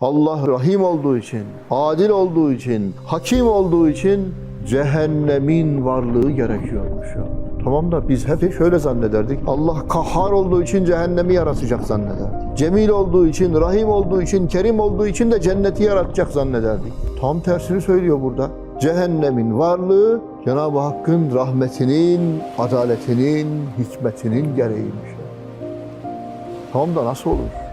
Allah rahim olduğu için, adil olduğu için, hakim olduğu için cehennemin varlığı gerekiyormuş ya. Tamam da biz hep şöyle zannederdik. Allah kahhar olduğu için cehennemi yaratacak zannederdik. Cemil olduğu için, rahim olduğu için, kerim olduğu için de cenneti yaratacak zannederdik. Tam tersini söylüyor burada. Cehennemin varlığı Cenab-ı Hakk'ın rahmetinin, adaletinin, hikmetinin gereğiymiş. Tamam da nasıl olur?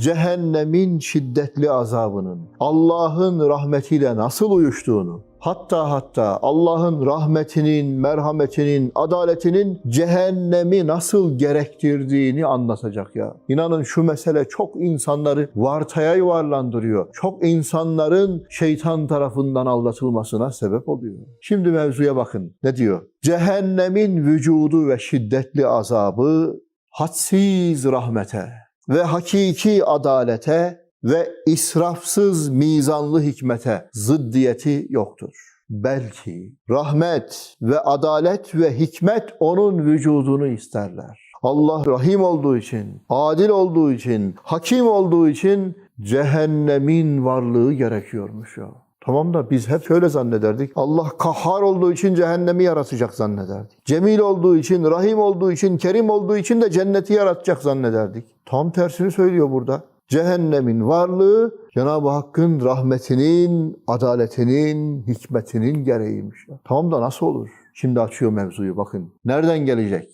Cehennemin şiddetli azabının Allah'ın rahmetiyle nasıl uyuştuğunu, hatta hatta Allah'ın rahmetinin, merhametinin, adaletinin cehennemi nasıl gerektirdiğini anlatacak ya. İnanın şu mesele çok insanları vartaya yuvarlandırıyor. Çok insanların şeytan tarafından aldatılmasına sebep oluyor. Şimdi mevzuya bakın. Ne diyor? Cehennemin vücudu ve şiddetli azabı hadsiz rahmete ve hakiki adalete ve israfsız mizanlı hikmete zıddiyeti yoktur. Belki rahmet ve adalet ve hikmet onun vücudunu isterler. Allah rahim olduğu için, adil olduğu için, hakim olduğu için cehennemin varlığı gerekiyormuş ya. Tamam da biz hep şöyle zannederdik. Allah kahhar olduğu için cehennemi yaratacak zannederdik. Cemil olduğu için, rahim olduğu için, kerim olduğu için de cenneti yaratacak zannederdik. Tam tersini söylüyor burada. Cehennemin varlığı Cenab-ı Hakk'ın rahmetinin, adaletinin, hikmetinin gereğiymiş. Tamam da nasıl olur? Şimdi açıyor mevzuyu bakın. Nereden gelecek?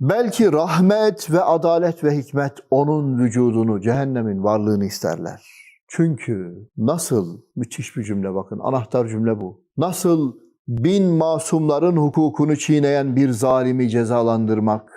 Belki rahmet ve adalet ve hikmet onun vücudunu, cehennemin varlığını isterler. Çünkü nasıl, müthiş bir cümle bakın, anahtar cümle bu. Nasıl bin masumların hukukunu çiğneyen bir zalimi cezalandırmak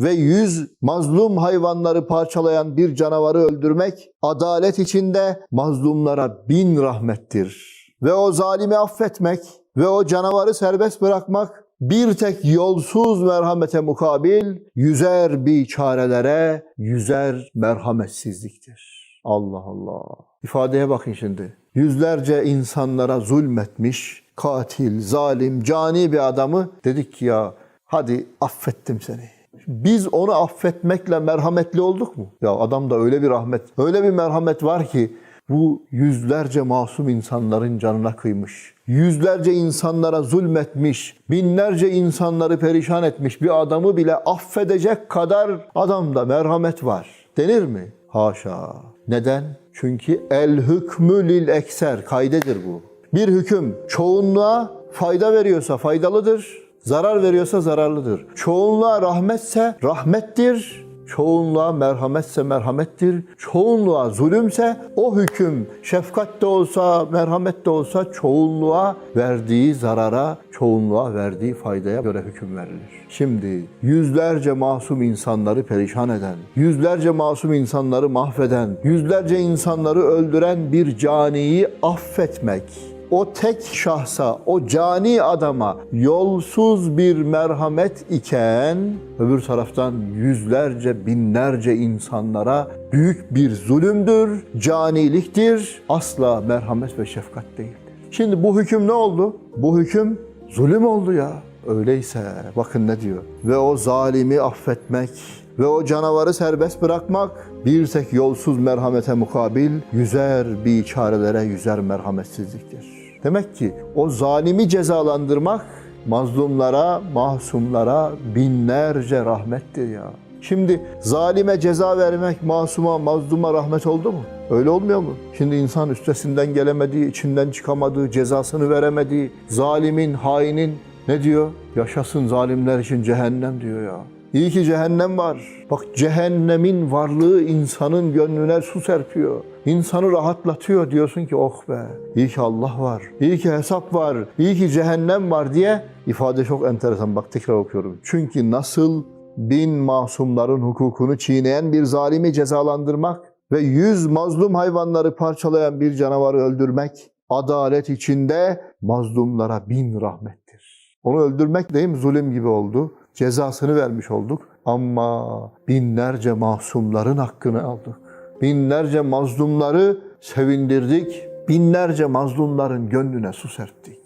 ve yüz mazlum hayvanları parçalayan bir canavarı öldürmek, adalet içinde mazlumlara bin rahmettir. Ve o zalimi affetmek ve o canavarı serbest bırakmak, bir tek yolsuz merhamete mukabil, yüzer biçarelere, yüzer merhametsizliktir. Allah Allah. İfadeye bakın şimdi. Yüzlerce insanlara zulmetmiş, katil, zalim, cani bir adamı dedik ki ya hadi affettim seni. Biz onu affetmekle merhametli olduk mu? Ya adamda öyle bir rahmet, öyle bir merhamet var ki bu yüzlerce masum insanların canına kıymış. Yüzlerce insanlara zulmetmiş, binlerce insanları perişan etmiş bir adamı bile affedecek kadar adamda merhamet var. Denir mi? Haşa. Neden? Çünkü el hükmü lil ekser kaydedir bu. Bir hüküm çoğunluğa fayda veriyorsa faydalıdır, zarar veriyorsa zararlıdır. Çoğunluğa rahmetse rahmettir, çoğunluğa merhametse merhamettir, çoğunluğa zulümse o hüküm şefkat de olsa, merhamet de olsa çoğunluğa verdiği zarara, çoğunluğa verdiği faydaya göre hüküm verilir. Şimdi yüzlerce masum insanları perişan eden, yüzlerce masum insanları mahveden, yüzlerce insanları öldüren bir caniyi affetmek, o tek şahsa, o cani adama yolsuz bir merhamet iken öbür taraftan yüzlerce, binlerce insanlara büyük bir zulümdür, caniliktir, asla merhamet ve şefkat değildir. Şimdi bu hüküm ne oldu? Bu hüküm zulüm oldu ya. Öyleyse bakın ne diyor. Ve o zalimi affetmek ve o canavarı serbest bırakmak bir tek yolsuz merhamete mukabil yüzer biçarelere yüzer merhametsizliktir. Demek ki o zalimi cezalandırmak mazlumlara, mahsumlara binlerce rahmettir ya. Şimdi zalime ceza vermek masuma, mazluma rahmet oldu mu? Öyle olmuyor mu? Şimdi insan üstesinden gelemediği, içinden çıkamadığı, cezasını veremediği, zalimin, hainin ne diyor? Yaşasın zalimler için cehennem diyor ya. İyi ki cehennem var. Bak cehennemin varlığı insanın gönlüne su serpiyor. İnsanı rahatlatıyor. Diyorsun ki oh be iyi ki Allah var. İyi ki hesap var. İyi ki cehennem var diye ifade çok enteresan. Bak tekrar okuyorum. Çünkü nasıl bin masumların hukukunu çiğneyen bir zalimi cezalandırmak ve yüz mazlum hayvanları parçalayan bir canavarı öldürmek adalet içinde mazlumlara bin rahmettir. Onu öldürmek deyim zulüm gibi oldu cezasını vermiş olduk. Ama binlerce masumların hakkını aldık. Binlerce mazlumları sevindirdik. Binlerce mazlumların gönlüne su serptik.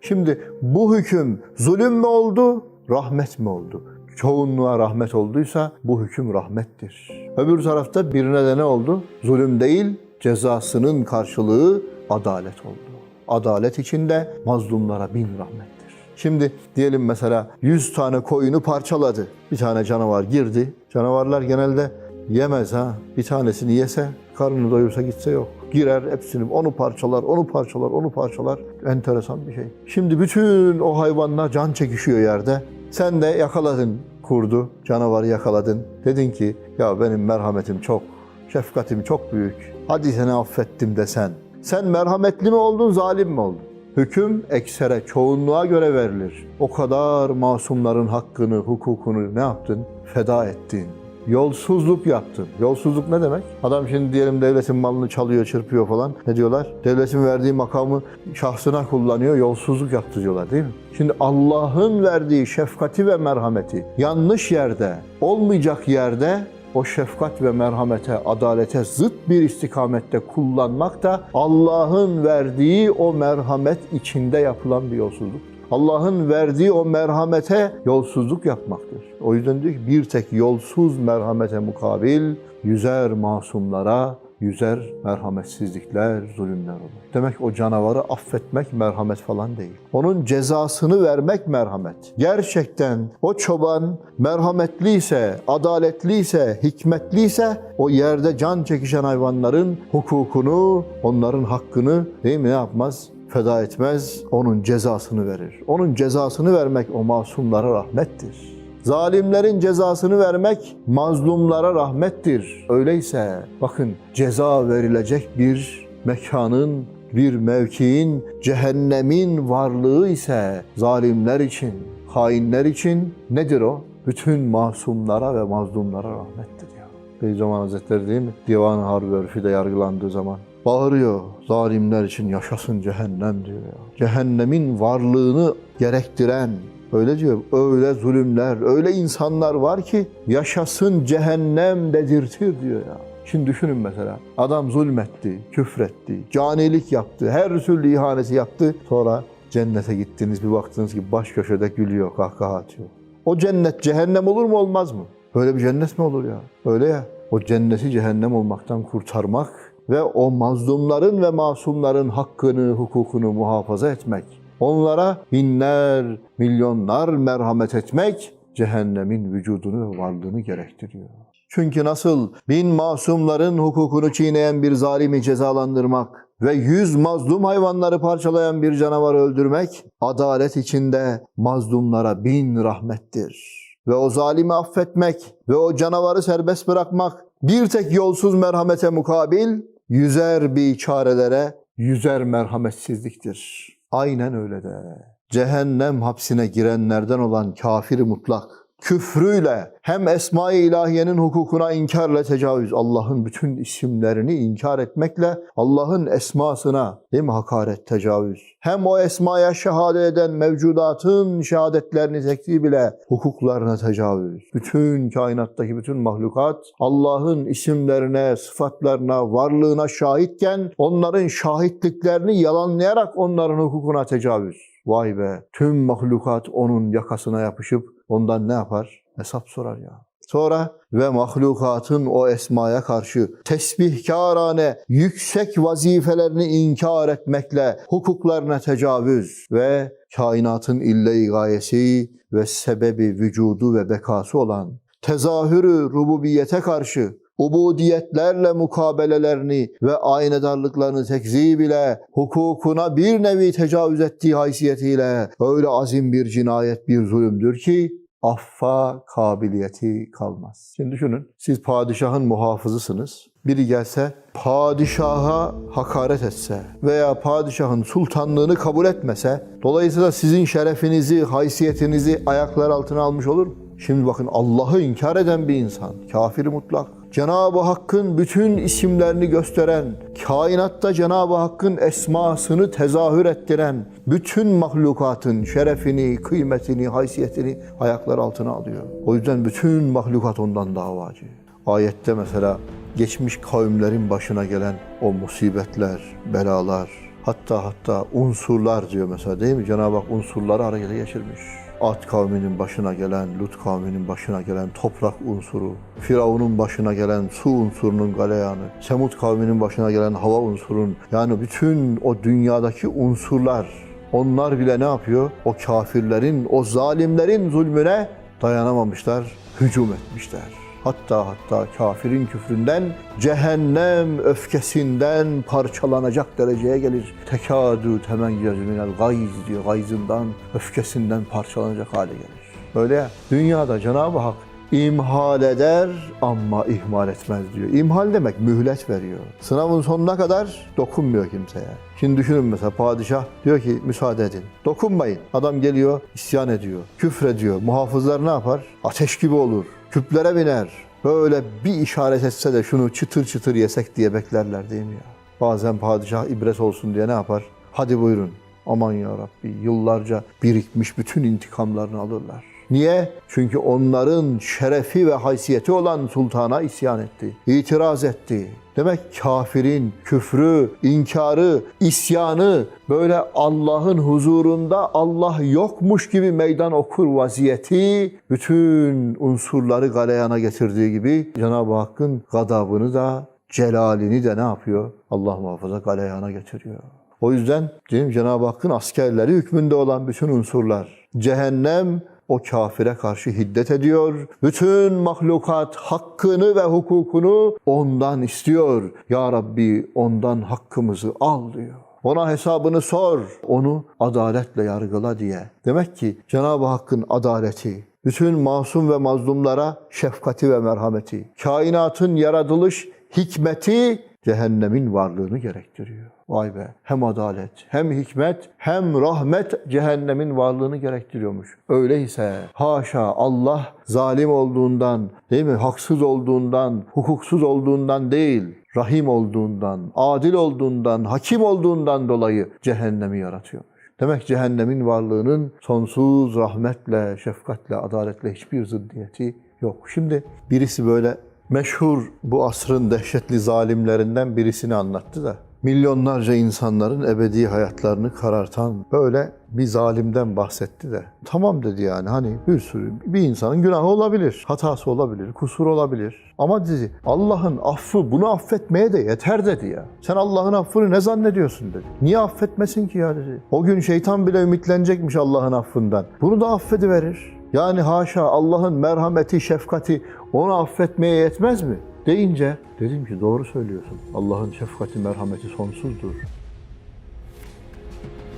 Şimdi bu hüküm zulüm mü oldu rahmet mi oldu? Çoğunluğa rahmet olduysa bu hüküm rahmettir. Öbür tarafta birine de ne oldu? Zulüm değil, cezasının karşılığı adalet oldu. Adalet içinde mazlumlara bin rahmettir. Şimdi diyelim mesela 100 tane koyunu parçaladı. Bir tane canavar girdi. Canavarlar genelde yemez ha. Bir tanesini yese, karnını doyursa gitse yok. Girer hepsini, onu parçalar, onu parçalar, onu parçalar. Enteresan bir şey. Şimdi bütün o hayvanlar can çekişiyor yerde. Sen de yakaladın kurdu, canavarı yakaladın. Dedin ki ya benim merhametim çok, şefkatim çok büyük. Hadi seni affettim desen. Sen merhametli mi oldun, zalim mi oldun? Hüküm eksere, çoğunluğa göre verilir. O kadar masumların hakkını, hukukunu ne yaptın? Feda ettin. Yolsuzluk yaptın. Yolsuzluk ne demek? Adam şimdi diyelim devletin malını çalıyor, çırpıyor falan. Ne diyorlar? Devletin verdiği makamı şahsına kullanıyor, yolsuzluk yaptı diyorlar değil mi? Şimdi Allah'ın verdiği şefkati ve merhameti yanlış yerde, olmayacak yerde o şefkat ve merhamete, adalete zıt bir istikamette kullanmak da Allah'ın verdiği o merhamet içinde yapılan bir yolsuzluk. Allah'ın verdiği o merhamete yolsuzluk yapmaktır. O yüzden diyor ki bir tek yolsuz merhamete mukabil yüzer masumlara yüzer merhametsizlikler, zulümler olur. Demek o canavarı affetmek merhamet falan değil. Onun cezasını vermek merhamet. Gerçekten o çoban merhametliyse, adaletliyse, hikmetliyse o yerde can çekişen hayvanların hukukunu, onların hakkını değil mi ne yapmaz? Feda etmez, onun cezasını verir. Onun cezasını vermek o masumlara rahmettir. Zalimlerin cezasını vermek mazlumlara rahmettir. Öyleyse bakın ceza verilecek bir mekanın, bir mevkiin, cehennemin varlığı ise zalimler için, hainler için nedir o? Bütün masumlara ve mazlumlara rahmettir ya. Beyzaman Hazretleri değil mi? Divan-ı Harbi Örfü'de yargılandığı zaman bağırıyor. Zalimler için yaşasın cehennem diyor. Cehennemin varlığını gerektiren, Öyle diyor. Öyle zulümler, öyle insanlar var ki yaşasın cehennem dedirtir diyor ya. Şimdi düşünün mesela. Adam zulmetti, küfretti, canilik yaptı, her türlü ihaneti yaptı. Sonra cennete gittiniz bir baktınız ki baş köşede gülüyor, kahkaha atıyor. O cennet cehennem olur mu olmaz mı? Böyle bir cennet mi olur ya? Öyle ya. O cenneti cehennem olmaktan kurtarmak ve o mazlumların ve masumların hakkını, hukukunu muhafaza etmek onlara binler, milyonlar merhamet etmek cehennemin vücudunu ve varlığını gerektiriyor. Çünkü nasıl bin masumların hukukunu çiğneyen bir zalimi cezalandırmak ve yüz mazlum hayvanları parçalayan bir canavarı öldürmek, adalet içinde mazlumlara bin rahmettir. Ve o zalimi affetmek ve o canavarı serbest bırakmak bir tek yolsuz merhamete mukabil yüzer bir çarelere yüzer merhametsizliktir. Aynen öyle de. Cehennem hapsine girenlerden olan kafir mutlak küfrüyle hem Esma-i İlahiye'nin hukukuna inkarla tecavüz, Allah'ın bütün isimlerini inkar etmekle Allah'ın esmasına değil mi hakaret, tecavüz. Hem o esmaya şehadet eden mevcudatın şehadetlerini tekzip bile hukuklarına tecavüz. Bütün kainattaki bütün mahlukat Allah'ın isimlerine, sıfatlarına, varlığına şahitken onların şahitliklerini yalanlayarak onların hukukuna tecavüz. Vay be tüm mahlukat onun yakasına yapışıp ondan ne yapar? Hesap sorar ya. Sonra ve mahlukatın o esmaya karşı tesbihkarane yüksek vazifelerini inkar etmekle hukuklarına tecavüz ve kainatın ille gayesi ve sebebi vücudu ve bekası olan tezahürü rububiyete karşı ubudiyetlerle mukabelelerini ve aynedarlıklarını tekzib ile hukukuna bir nevi tecavüz ettiği haysiyetiyle öyle azim bir cinayet, bir zulümdür ki affa kabiliyeti kalmaz. Şimdi düşünün, siz padişahın muhafızısınız. Biri gelse padişaha hakaret etse veya padişahın sultanlığını kabul etmese, dolayısıyla sizin şerefinizi, haysiyetinizi ayaklar altına almış olur mu? Şimdi bakın Allah'ı inkar eden bir insan, kafir mutlak. Cenab-ı Hakk'ın bütün isimlerini gösteren, kainatta Cenab-ı Hakk'ın esmasını tezahür ettiren bütün mahlukatın şerefini, kıymetini, haysiyetini ayaklar altına alıyor. O yüzden bütün mahlukat ondan davacı. Ayette mesela geçmiş kavimlerin başına gelen o musibetler, belalar, hatta hatta unsurlar diyor mesela değil mi? Cenab-ı Hak unsurları harekete geçirmiş. Ad kavminin başına gelen, Lut kavminin başına gelen toprak unsuru, Firavun'un başına gelen su unsurunun galeyanı, Semud kavminin başına gelen hava unsurun, yani bütün o dünyadaki unsurlar, onlar bile ne yapıyor? O kafirlerin, o zalimlerin zulmüne dayanamamışlar, hücum etmişler. Hatta hatta kafirin küfründen, cehennem öfkesinden parçalanacak dereceye gelir. Tekadü temeyyez minel gayz diyor. Gayzından, öfkesinden parçalanacak hale gelir. Böyle ya, dünyada Cenab-ı Hak imhal eder ama ihmal etmez diyor. İmhal demek mühlet veriyor. Sınavın sonuna kadar dokunmuyor kimseye. Şimdi düşünün mesela padişah diyor ki müsaade edin. Dokunmayın. Adam geliyor isyan ediyor. Küfrediyor. Muhafızlar ne yapar? Ateş gibi olur. Küplere biner. Böyle bir işaret etse de şunu çıtır çıtır yesek diye beklerler değil mi ya? Bazen padişah ibret olsun diye ne yapar? Hadi buyurun. Aman ya Rabbi yıllarca birikmiş bütün intikamlarını alırlar. Niye? Çünkü onların şerefi ve haysiyeti olan sultana isyan etti. itiraz etti. Demek kafirin küfrü, inkarı, isyanı böyle Allah'ın huzurunda Allah yokmuş gibi meydan okur vaziyeti bütün unsurları galeyana getirdiği gibi Cenab-ı Hakk'ın gadabını da celalini de ne yapıyor? Allah muhafaza galeyana getiriyor. O yüzden mi? Cenab-ı Hakk'ın askerleri hükmünde olan bütün unsurlar. Cehennem o kafire karşı hiddet ediyor. Bütün mahlukat hakkını ve hukukunu ondan istiyor. Ya Rabbi ondan hakkımızı al diyor. Ona hesabını sor, onu adaletle yargıla diye. Demek ki Cenab-ı Hakk'ın adaleti, bütün masum ve mazlumlara şefkati ve merhameti, kainatın yaratılış hikmeti cehennemin varlığını gerektiriyor. Vay be. Hem adalet, hem hikmet, hem rahmet cehennemin varlığını gerektiriyormuş. Öyleyse haşa Allah zalim olduğundan, değil mi? Haksız olduğundan, hukuksuz olduğundan değil, rahim olduğundan, adil olduğundan, hakim olduğundan dolayı cehennemi yaratıyor. Demek cehennemin varlığının sonsuz rahmetle, şefkatle, adaletle hiçbir ziddiyeti yok. Şimdi birisi böyle meşhur bu asrın dehşetli zalimlerinden birisini anlattı da milyonlarca insanların ebedi hayatlarını karartan böyle bir zalimden bahsetti de. Tamam dedi yani hani bir sürü bir insanın günahı olabilir, hatası olabilir, kusur olabilir. Ama dedi Allah'ın affı bunu affetmeye de yeter dedi ya. Sen Allah'ın affını ne zannediyorsun dedi. Niye affetmesin ki ya dedi. O gün şeytan bile ümitlenecekmiş Allah'ın affından. Bunu da affediverir. Yani haşa Allah'ın merhameti, şefkati onu affetmeye yetmez mi? Deyince dedim ki doğru söylüyorsun. Allah'ın şefkati, merhameti sonsuzdur.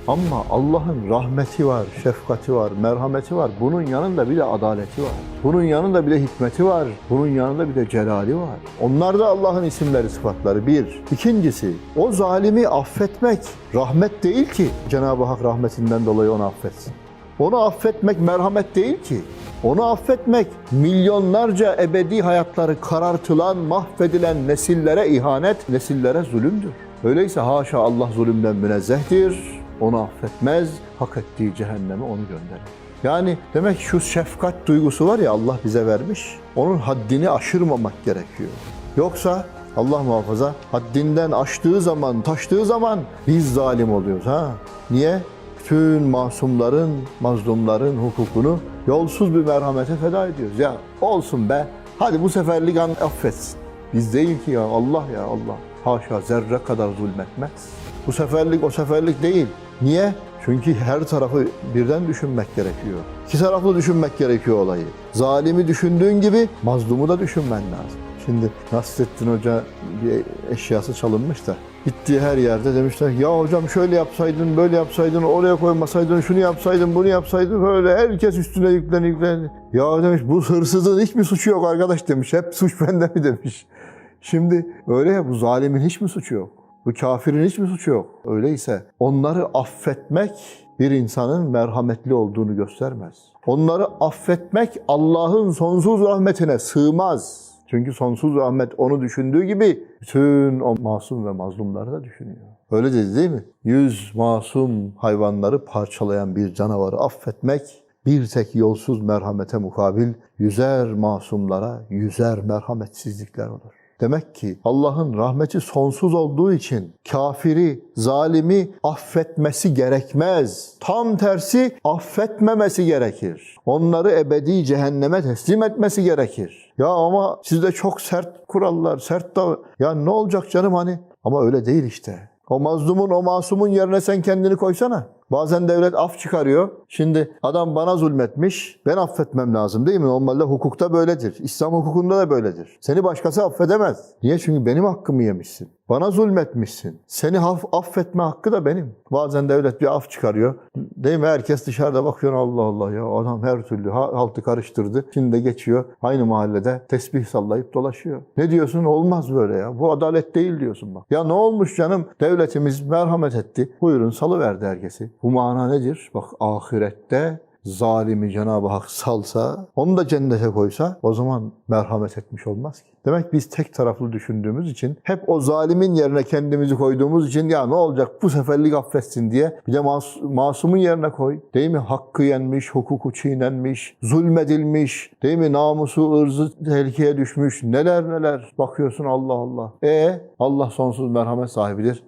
Ama Allah'ın rahmeti var, şefkati var, merhameti var. Bunun yanında bir de adaleti var. Bunun yanında bir de hikmeti var. Bunun yanında bir de celali var. Onlar da Allah'ın isimleri, sıfatları. Bir. İkincisi, o zalimi affetmek rahmet değil ki Cenab-ı Hak rahmetinden dolayı onu affetsin. Onu affetmek merhamet değil ki. Onu affetmek milyonlarca ebedi hayatları karartılan, mahvedilen nesillere ihanet, nesillere zulümdür. Öyleyse haşa Allah zulümden münezzehtir. Onu affetmez, hak ettiği cehenneme onu gönderir. Yani demek şu şefkat duygusu var ya Allah bize vermiş, onun haddini aşırmamak gerekiyor. Yoksa Allah muhafaza haddinden aştığı zaman, taştığı zaman biz zalim oluyoruz. ha. Niye? Bütün masumların, mazlumların hukukunu yolsuz bir merhamete feda ediyoruz. Ya olsun be, hadi bu seferlik an affetsin. Biz değil ki ya Allah ya Allah. Haşa zerre kadar zulmetmez. Bu seferlik o seferlik değil. Niye? Çünkü her tarafı birden düşünmek gerekiyor. İki taraflı düşünmek gerekiyor olayı. Zalimi düşündüğün gibi mazlumu da düşünmen lazım. Şimdi Nasrettin Hoca bir eşyası çalınmış da gittiği her yerde demişler ya hocam şöyle yapsaydın, böyle yapsaydın, oraya koymasaydın, şunu yapsaydın, bunu yapsaydın böyle herkes üstüne yüklen yüklen. Ya demiş bu hırsızın hiç mi suçu yok arkadaş demiş. Hep suç bende mi demiş. Şimdi öyle ya bu zalimin hiç mi suçu yok? Bu kafirin hiç mi suçu yok? Öyleyse onları affetmek bir insanın merhametli olduğunu göstermez. Onları affetmek Allah'ın sonsuz rahmetine sığmaz. Çünkü sonsuz rahmet onu düşündüğü gibi bütün o masum ve mazlumları da düşünüyor. Öyle dedi değil mi? Yüz masum hayvanları parçalayan bir canavarı affetmek bir tek yolsuz merhamete mukabil yüzer masumlara yüzer merhametsizlikler olur. Demek ki Allah'ın rahmeti sonsuz olduğu için kafiri, zalimi affetmesi gerekmez. Tam tersi affetmemesi gerekir. Onları ebedi cehenneme teslim etmesi gerekir. Ya ama sizde çok sert kurallar, sert da ya ne olacak canım hani? Ama öyle değil işte. O mazlumun, o masumun yerine sen kendini koysana. Bazen devlet af çıkarıyor. Şimdi adam bana zulmetmiş, ben affetmem lazım değil mi? Normalde hukukta böyledir. İslam hukukunda da böyledir. Seni başkası affedemez. Niye? Çünkü benim hakkımı yemişsin. Bana zulmetmişsin. Seni affetme hakkı da benim. Bazen devlet bir af çıkarıyor. Değil mi? Herkes dışarıda bakıyor Allah Allah ya adam her türlü ha- haltı karıştırdı. Şimdi de geçiyor aynı mahallede tesbih sallayıp dolaşıyor. Ne diyorsun? Olmaz böyle ya. Bu adalet değil diyorsun bak. Ya ne olmuş canım? Devletimiz merhamet etti. Buyurun salıverdi herkesi. Bu mana nedir? Bak ahirette zalimi Cenab-ı Hak salsa, onu da cennete koysa o zaman merhamet etmiş olmaz ki. Demek biz tek taraflı düşündüğümüz için hep o zalimin yerine kendimizi koyduğumuz için ya ne olacak bu seferlik affetsin diye bir de mas- masumun yerine koy. Değil mi? Hakkı yenmiş, hukuku çiğnenmiş, zulmedilmiş, değil mi? Namusu, ırzı tehlikeye düşmüş. Neler neler. Bakıyorsun Allah Allah. E Allah sonsuz merhamet sahibidir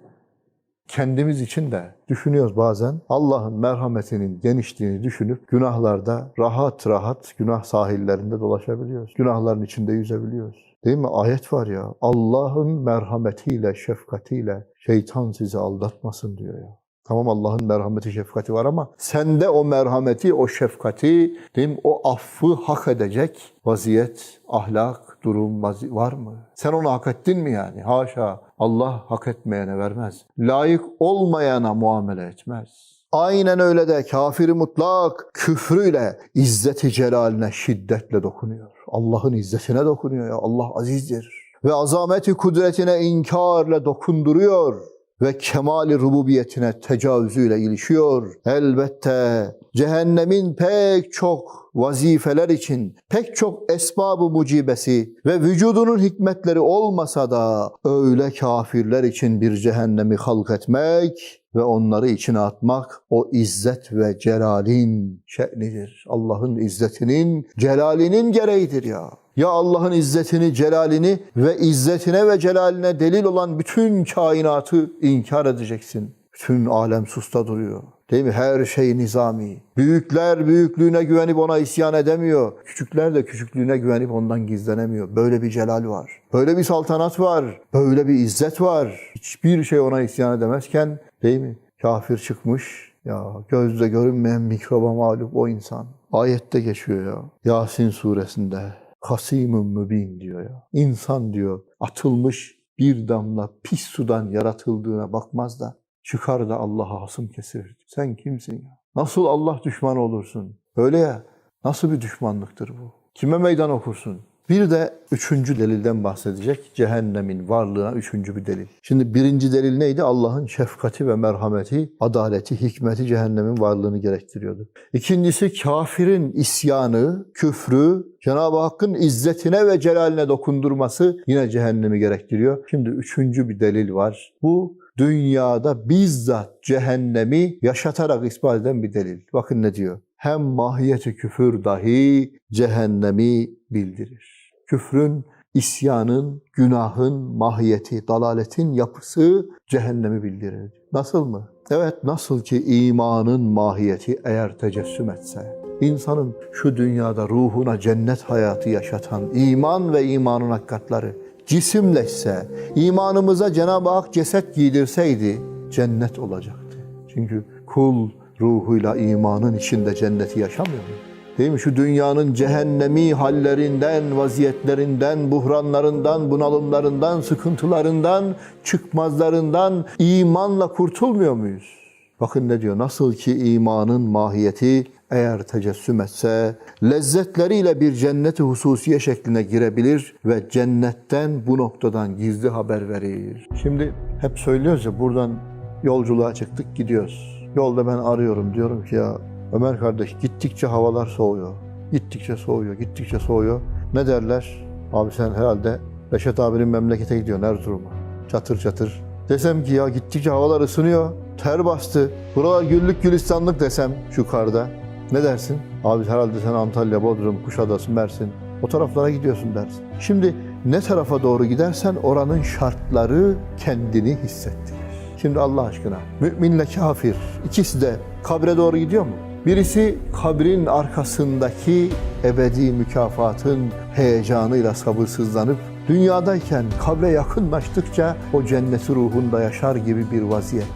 kendimiz için de düşünüyoruz bazen. Allah'ın merhametinin genişliğini düşünüp günahlarda rahat rahat günah sahillerinde dolaşabiliyoruz. Günahların içinde yüzebiliyoruz. Değil mi? Ayet var ya. Allah'ın merhametiyle, şefkatiyle şeytan sizi aldatmasın diyor ya. Tamam Allah'ın merhameti, şefkati var ama sende o merhameti, o şefkati, değil mi? o affı hak edecek vaziyet, ahlak, durum var mı? Sen onu hak ettin mi yani? Haşa. Allah hak etmeyene vermez. Layık olmayana muamele etmez. Aynen öyle de kafiri mutlak küfrüyle izzeti celaline şiddetle dokunuyor. Allah'ın izzetine dokunuyor ya. Allah azizdir. Ve azameti kudretine inkarla dokunduruyor ve kemali rububiyetine tecavüzüyle ilişiyor. Elbette cehennemin pek çok vazifeler için pek çok esbabı mucibesi ve vücudunun hikmetleri olmasa da öyle kafirler için bir cehennemi halk etmek ve onları içine atmak o izzet ve celalin şe'nidir. Allah'ın izzetinin, celalinin gereğidir ya. Ya Allah'ın izzetini, celalini ve izzetine ve celaline delil olan bütün kainatı inkar edeceksin. Bütün alem susta duruyor. Değil mi? Her şey nizami. Büyükler büyüklüğüne güvenip ona isyan edemiyor. Küçükler de küçüklüğüne güvenip ondan gizlenemiyor. Böyle bir celal var. Böyle bir saltanat var. Böyle bir izzet var. Hiçbir şey ona isyan edemezken değil mi? Kafir çıkmış. Ya gözle görünmeyen mikroba mağlup o insan. Ayette geçiyor ya. Yasin suresinde. Hasimun mübin diyor ya. İnsan diyor atılmış bir damla pis sudan yaratıldığına bakmaz da çıkar da Allah'a hasım kesir. Sen kimsin ya? Nasıl Allah düşmanı olursun? Öyle ya. Nasıl bir düşmanlıktır bu? Kime meydan okursun? Bir de üçüncü delilden bahsedecek. Cehennemin varlığına üçüncü bir delil. Şimdi birinci delil neydi? Allah'ın şefkati ve merhameti, adaleti, hikmeti cehennemin varlığını gerektiriyordu. İkincisi kafirin isyanı, küfrü, Cenab-ı Hakk'ın izzetine ve celaline dokundurması yine cehennemi gerektiriyor. Şimdi üçüncü bir delil var. Bu dünyada bizzat cehennemi yaşatarak ispat eden bir delil. Bakın ne diyor? Hem mahiyeti küfür dahi cehennemi bildirir. Küfrün, isyanın, günahın, mahiyeti, dalaletin yapısı cehennemi bildirir. Nasıl mı? Evet nasıl ki imanın mahiyeti eğer tecessüm etse, insanın şu dünyada ruhuna cennet hayatı yaşatan iman ve imanın hakikatları cisimleşse, imanımıza Cenab-ı Hak ceset giydirseydi cennet olacaktı. Çünkü kul ruhuyla imanın içinde cenneti yaşamıyor mu? Değil mi? Şu dünyanın cehennemi hallerinden, vaziyetlerinden, buhranlarından, bunalımlarından, sıkıntılarından, çıkmazlarından imanla kurtulmuyor muyuz? Bakın ne diyor? Nasıl ki imanın mahiyeti eğer tecessüm etse, lezzetleriyle bir cenneti hususiye şekline girebilir ve cennetten bu noktadan gizli haber verir. Şimdi hep söylüyoruz ya buradan yolculuğa çıktık gidiyoruz. Yolda ben arıyorum diyorum ki ya Ömer kardeş gittikçe havalar soğuyor. Gittikçe soğuyor, gittikçe soğuyor. Ne derler? Abi sen herhalde Reşat abinin memlekete gidiyorsun Erzurum'a. Çatır çatır. Desem ki ya gittikçe havalar ısınıyor. Ter bastı. Buralar güllük gülistanlık desem şu karda. Ne dersin? Abi herhalde sen Antalya, Bodrum, Kuşadası, Mersin o taraflara gidiyorsun dersin. Şimdi ne tarafa doğru gidersen oranın şartları kendini hissettirir. Şimdi Allah aşkına müminle kafir ikisi de kabre doğru gidiyor mu? Birisi kabrin arkasındaki ebedi mükafatın heyecanıyla sabırsızlanıp dünyadayken kabre yakınlaştıkça o cenneti ruhunda yaşar gibi bir vaziyet.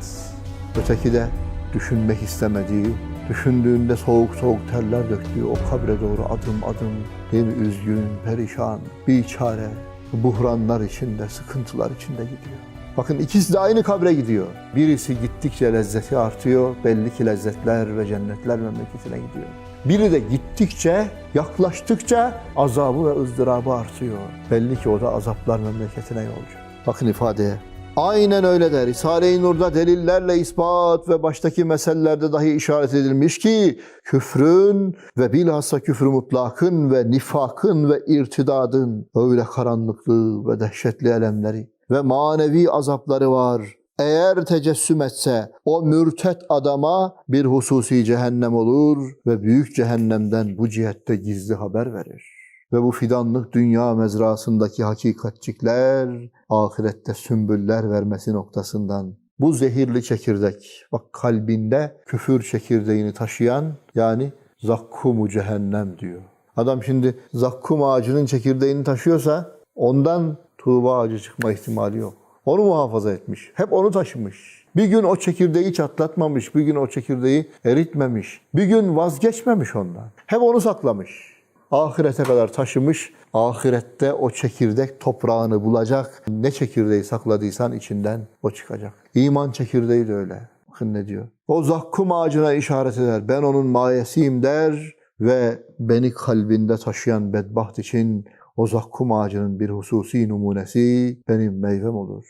Öteki de düşünmek istemediği, düşündüğünde soğuk soğuk terler döktüğü o kabre doğru adım adım değil üzgün, perişan, biçare, buhranlar içinde, sıkıntılar içinde gidiyor. Bakın ikisi de aynı kabre gidiyor. Birisi gittikçe lezzeti artıyor. Belli ki lezzetler ve cennetler memleketine gidiyor. Biri de gittikçe, yaklaştıkça azabı ve ızdırabı artıyor. Belli ki o da azaplar memleketine yolcu. Bakın ifadeye. Aynen öyle der. Risale-i Nur'da delillerle ispat ve baştaki meselelerde dahi işaret edilmiş ki küfrün ve bilhassa küfrü mutlakın ve nifakın ve irtidadın öyle karanlıklığı ve dehşetli elemleri ve manevi azapları var. Eğer tecessüm etse o mürtet adama bir hususi cehennem olur ve büyük cehennemden bu cihette gizli haber verir. Ve bu fidanlık dünya mezrasındaki hakikatçikler ahirette sümbüller vermesi noktasından bu zehirli çekirdek bak kalbinde küfür çekirdeğini taşıyan yani zakkumu cehennem diyor. Adam şimdi zakkum ağacının çekirdeğini taşıyorsa ondan tuğba ağacı çıkma ihtimali yok. Onu muhafaza etmiş. Hep onu taşımış. Bir gün o çekirdeği çatlatmamış, bir gün o çekirdeği eritmemiş, bir gün vazgeçmemiş ondan. Hep onu saklamış. Ahirete kadar taşımış, ahirette o çekirdek toprağını bulacak. Ne çekirdeği sakladıysan içinden o çıkacak. İman çekirdeği de öyle. Bakın ne diyor. O zakkum ağacına işaret eder. Ben onun mayesiyim der ve beni kalbinde taşıyan bedbaht için o zakkum ağacının bir hususi numunesi benim meyvem olur.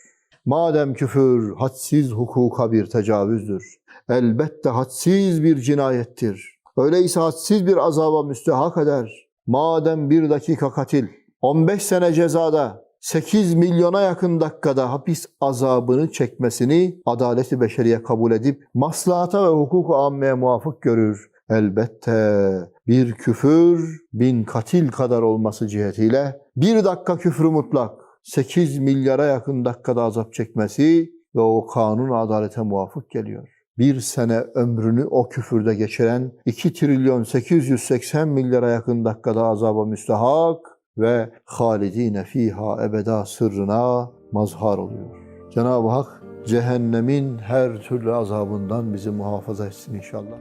Madem küfür hadsiz hukuka bir tecavüzdür. Elbette hadsiz bir cinayettir. Öyleyse hadsiz bir azaba müstehak eder. Madem bir dakika katil, 15 sene cezada, 8 milyona yakın dakikada hapis azabını çekmesini adaleti beşeriye kabul edip maslahata ve hukuk-u ammeye muvafık görür. Elbette bir küfür bin katil kadar olması cihetiyle bir dakika küfrü mutlak, 8 milyara yakın dakikada azap çekmesi ve o kanun adalete muvafık geliyor. Bir sene ömrünü o küfürde geçiren 2 trilyon 880 milyara yakın dakikada azaba müstehak ve halidine fiha ebeda sırrına mazhar oluyor. Cenab-ı Hak cehennemin her türlü azabından bizi muhafaza etsin inşallah.